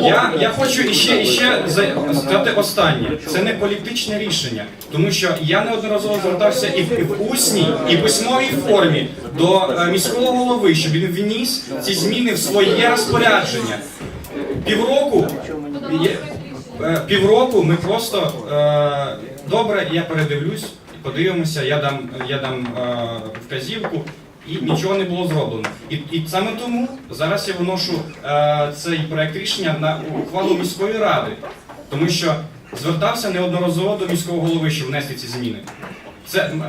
Я, я хочу іще, іще за- сказати останнє. Це не політичне рішення, тому що я неодноразово звертався і в, і в усній, і в письмовій формі до е, міського голови, щоб він вніс ці зміни в своє розпорядження. Півроку е, півроку ми просто е, добре, я передивлюсь, подивимося, я дам, я дам е, вказівку. І нічого не було зроблено. І, і саме тому зараз я виношу е, цей проект рішення на ухвалу міської ради, тому що звертався неодноразово до міського голови, щоб внести ці зміни. Це м,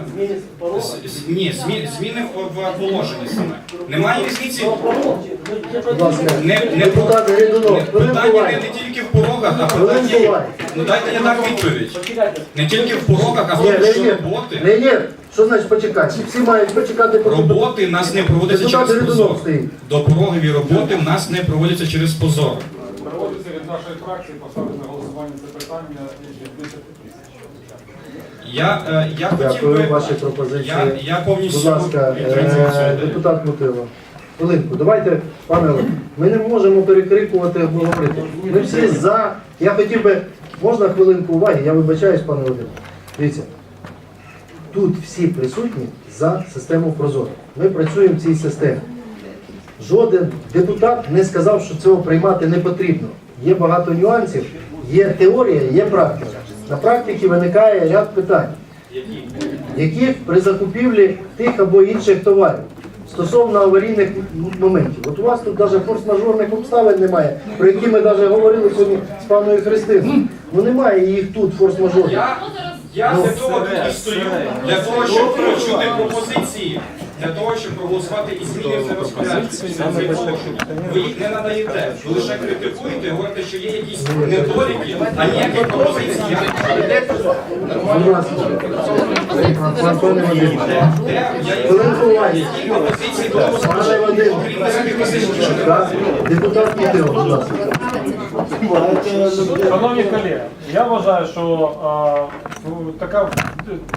з- з- ні, змі, зміни в, в положенні саме. Немає різниці. Не, не, депутат не, питання не, не тільки в порогах, а питання. Ну дайте я так відповідь. Не тільки в порогах, а в тому, що роботи. Леонід, що значить почекати? Всі мають почекати поки Роботи в нас не проводяться Депутат через Гридунов позор. стоїть. Допорогові роботи в нас не проводяться через позор. Проводиться від нашої фракції поставити на голосування це питання і 10 тисяч. Я, е, я хотів Дякую, би. ваші пропозиції. Я, я повністю Будь ласка, підтримую цю е, ідею. депутат Мутило. Хвилинку, давайте, пане Олег, ми не можемо перекрикувати або говорити. Ми всі за. Я хотів би, можна хвилинку уваги, я вибачаюсь, пане Володимир. Дивіться, тут всі присутні за систему Прозоро. Ми працюємо в цій системі. Жоден депутат не сказав, що цього приймати не потрібно. Є багато нюансів, є теорія, є практика. На практиці виникає ряд питань яких при закупівлі тих або інших товарів стосовно аварійних моментів. От у вас тут навіть форс-мажорних обставин немає, про які ми навіть говорили сьогодні з паною Христиною. Ну немає їх тут форс-мажорних. Я, я Ну, для того тут і стою, для того, щоб почути пропозиції, для того, щоб проголосувати і зміни в це розпорядження. Ви їх не надаєте. Ви лише критикуєте, говорите, що є якісь недоліки, а ніяких пропозицій. я не бачу. Будь ласка, пан пане Вадим. Де я їх Хвилинку уваги. які пропозиції до Пане Вадим, Крім 10 тисяч нічого не так, депутат будь ласка. Шановні колеги, я вважаю, що а, ну, така,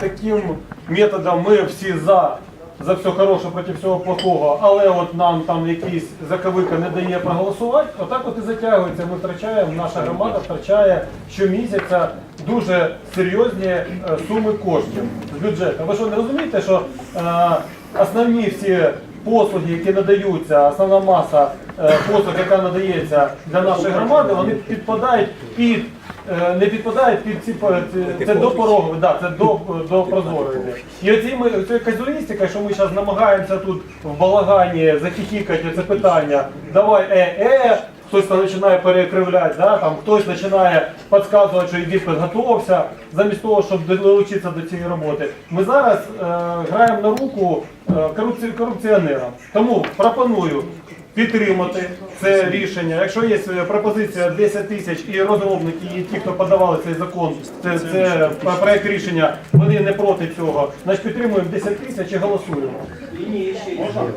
таким методом ми всі за, за все хороше проти всього плохого, але от нам там якийсь заковика не дає проголосувати, отак от і затягується. Ми втрачаємо, наша громада втрачає щомісяця дуже серйозні е, суми коштів з бюджету. Ви що не розумієте, що е, основні всі послуги, які надаються, основна маса е, послуг, яка надається для нашої громади, вони підпадають під. е, Не підпадають під ці це до порогови, да, це до, до прозорої. І оці ми це казуїстика, що ми зараз намагаємося тут в балагані захихікати це питання, давай е-е, хтось там починає перекривляти, да, там хтось починає підказувати, що йди підготовся, замість того, щоб долучитися до цієї роботи. Ми зараз е, граємо на руку е, корупці- корупціонерам. Тому пропоную підтримати це рішення. Якщо є е, пропозиція 10 тисяч і розробники, і ті, хто подавали цей закон, це, це проект рішення, вони не проти цього. Значить підтримуємо 10 тисяч і голосуємо.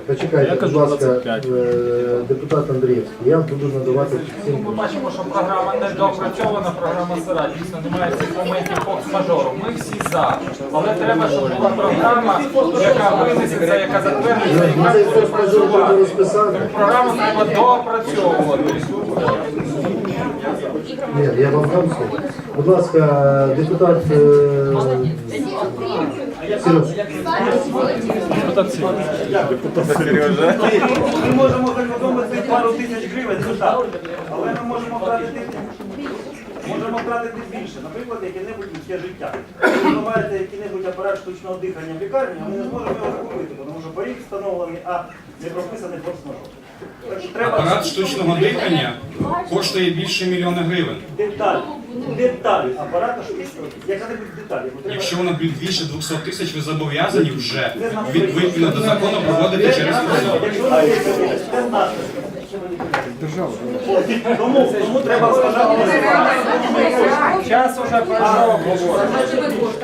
Почекайте, будь ласка, е, депутат Андрієвський. Я буду надавати всім. Ми бачимо, що програма не доопрацьована, програма сира. Дійсно немає цих моментів фокс-мажору. Ми всі за. Але треба, щоб була програма, яка винесеться, яка затвердиться, Ми яка буде треба працювати. Програму треба доопрацьовувати. Ні, я вам дам слово. Будь ласка, депутат е, Сереж. Ми можемо зекономити пару тисяч гривень, так. Але ми можемо втратити можемо втратити більше. Наприклад, яке-небудь людське життя. Якщо Відбувається який-небудь апарат штучного дихання в лікарні, а ми не зможемо його закупити, тому що поріг встановлений, а не прописаний форс-мажор. Апарат штучного дихання коштує більше мільйона гривень. деталь, деталь апарата штучного, деталь. яку Якщо вона більше 200 тисяч, ви зобов'язані вже відповідно до закону проводити через є, це наше. Тому, тому треба сказати. Час уже пройшов.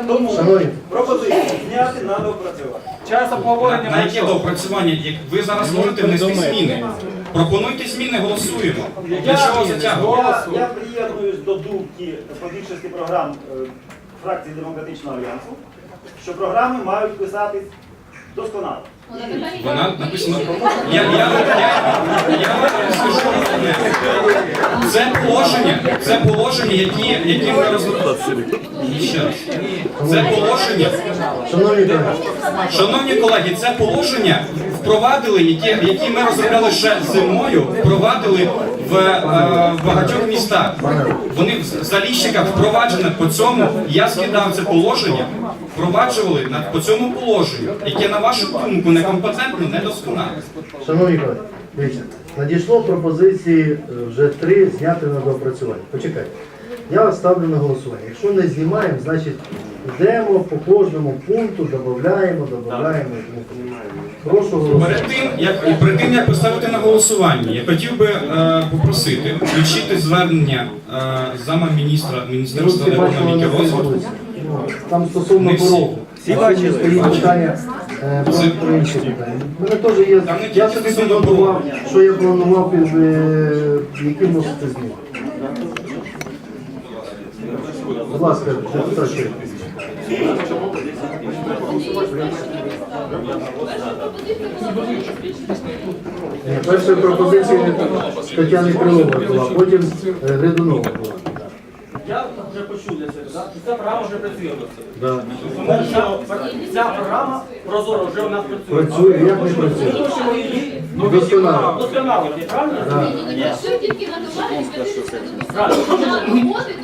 Тому Шановні, пропозицію зняти на доопрацювати. Час обговорення на яке доопрацювання? Як ви зараз можете внести зміни? Пропонуйте зміни, голосуємо. Для чого затягувати? Я, я приєднуюсь до думки по більшості програм е, фракції Демократичного альянсу. що програми мають писатись досконало. Вона написана. Я, я, я, я вам скажу одне. Це положення, це положення, які, які ми розробили. Ще раз. Це положення. Шановні колеги, Шановні колеги, це положення впровадили, які, які ми розробляли ще зимою, впровадили в, е, в багатьох містах. Вони в заліщиках впроваджені по цьому. Я скидав це положення, впроваджували по цьому положенню, яке на вашу думку некомпетентно, недосконале. шановні колеги, дивіться, надійшло пропозиції е, вже три зняти на доопрацювання. Почекайте. Я ставлю на голосування. Якщо не знімаємо, значить йдемо по кожному пункту, додаємо, додаємо. Прошу голосувати. Перед тим, як і перед тим як поставити на голосування, я хотів би е, попросити включити звернення е, зама міністра Міністерства Всі бачили, економіки на розвитку. Ну, Там стосовно Не всі. порогу. Всі бачили питання е, про, про інші питання. У мене теж є. Там не Я тільки собі стосовно підготував, що я планував під е, які вносити зміни. Будь ласка, депутат. Перша пропозиція Тетяни Крилової була, потім е, Гридунова була. Я вже почув для себе, да? що ця програма вже працює. Да. Тому ця програма прозоро вже у нас працює. Працює, як не працює? її Досконало. досконалити, правильно? Да. Якщо тільки на товарі, то Правильно. на роботи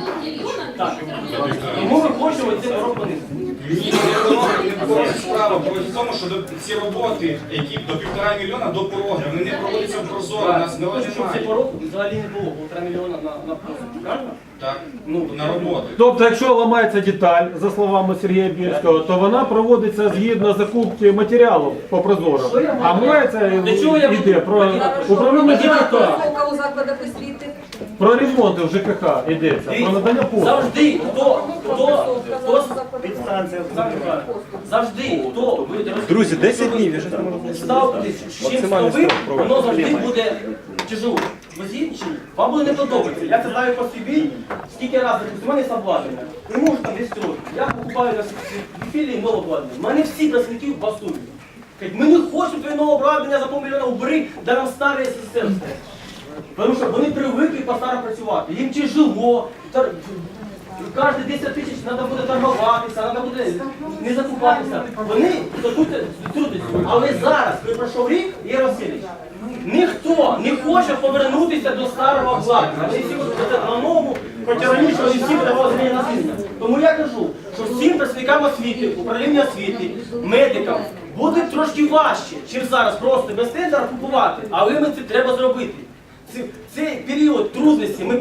Так. Тому ми хочемо це робити. Ні, не справа. Про в тому, що до- ці роботи, які до півтора мільйона до пороги, вони не проводяться в прозоро, нас не Хочемо, щоб цей немає. порог взагалі не було, полтора мільйона на, на просто, правильно? Так, Ну, на роботи. Тобто, якщо ламається деталь, за словами Сергія Більського, то вона проводиться згідно закупки матеріалу по прозоро. А мається Для чого я йде про управління ЖКХ, у закладах освіти. Про ремонти в ЖКХ йдеться, про надання послуг. Завжди, хто, хто, хто, Підстанція. завжди, хто, ви Друзі, 10 днів, я ж не можу. ставитесь з чимсь новим, воно завжди буде тяжело. Ви згідні чи ні? Вам буде не подобається. Я це знаю по собі, скільки разів, у мене обладнання. Не можу там 10 років. Я покупаю на філії нове обладнання. У мене всі працівники басують. Кажуть, ми не хочемо твоє нове обладнання за півмільйона убери, де нам старе СССР. Тому що вони привикли по-старому працювати. Їм тяжело. Тар- Кожні 10 тисяч треба буде торгуватися, треба буде не закупатися. Вони трудяться. Але зараз, коли пройшов рік, Ігор Васильович, ніхто не хоче повернутися до старого обладнання. Вони всі хочуть на новому, хоча раніше вони всі видавали зміни на звільнення. Тому я кажу, що всім працівникам освіти, управління освіти, медикам буде трошки важче, ніж зараз просто без тендера купувати. Але ми це треба зробити. Цей період трудності ми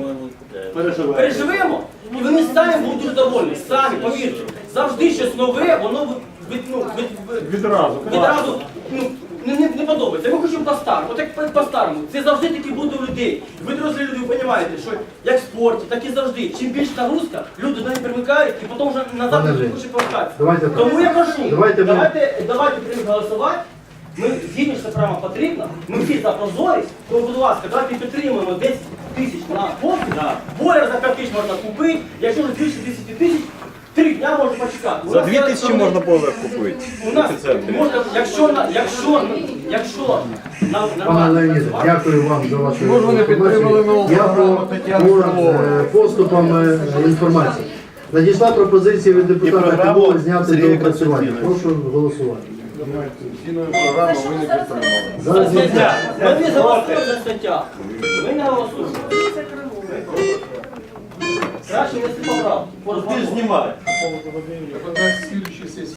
переживемо, і вони самі будуть довольні. Самі, повірте. Завжди щось нове, воно від, ну, від, від, Відразу. відразу ну, не, не, не подобається. Ми хочемо по-старому. От як по- по-старому. Це завжди такі буде у людей. Ви дорослі люди, ви розумієте, що як в спорті, так і завжди. Чим більше нагрузка, люди до неї привикають і потім вже назад не хочуть повертатися. Тому я прошу, Давайте давайте, давайте приймемо голосувати. Ми згідні, що це право потрібно. Ми всі за прозорість. Тому, будь ласка, давайте підтримуємо 10 тисяч на поки. Бойлер за 5 тисяч можна купити. Якщо вже більше 10 тисяч, три дня можна почекати. У За нас 2 є тисячі основний- можна бойлер купити. у нас можна, якщо на якщо якщо на Пане Леоніде, дякую вам за вашу Може, вони підтримали нову Я по, програму Тетяни по е, поступам е, інформації. Надійшла пропозиція від депутата програму Кабула зняти Сергія до опрацювання. Константиновича. Прошу голосувати. За ви ми зараз робимо? За за стаття. Ми не не голосуємо. Краще не поправ. Ти ж знімай.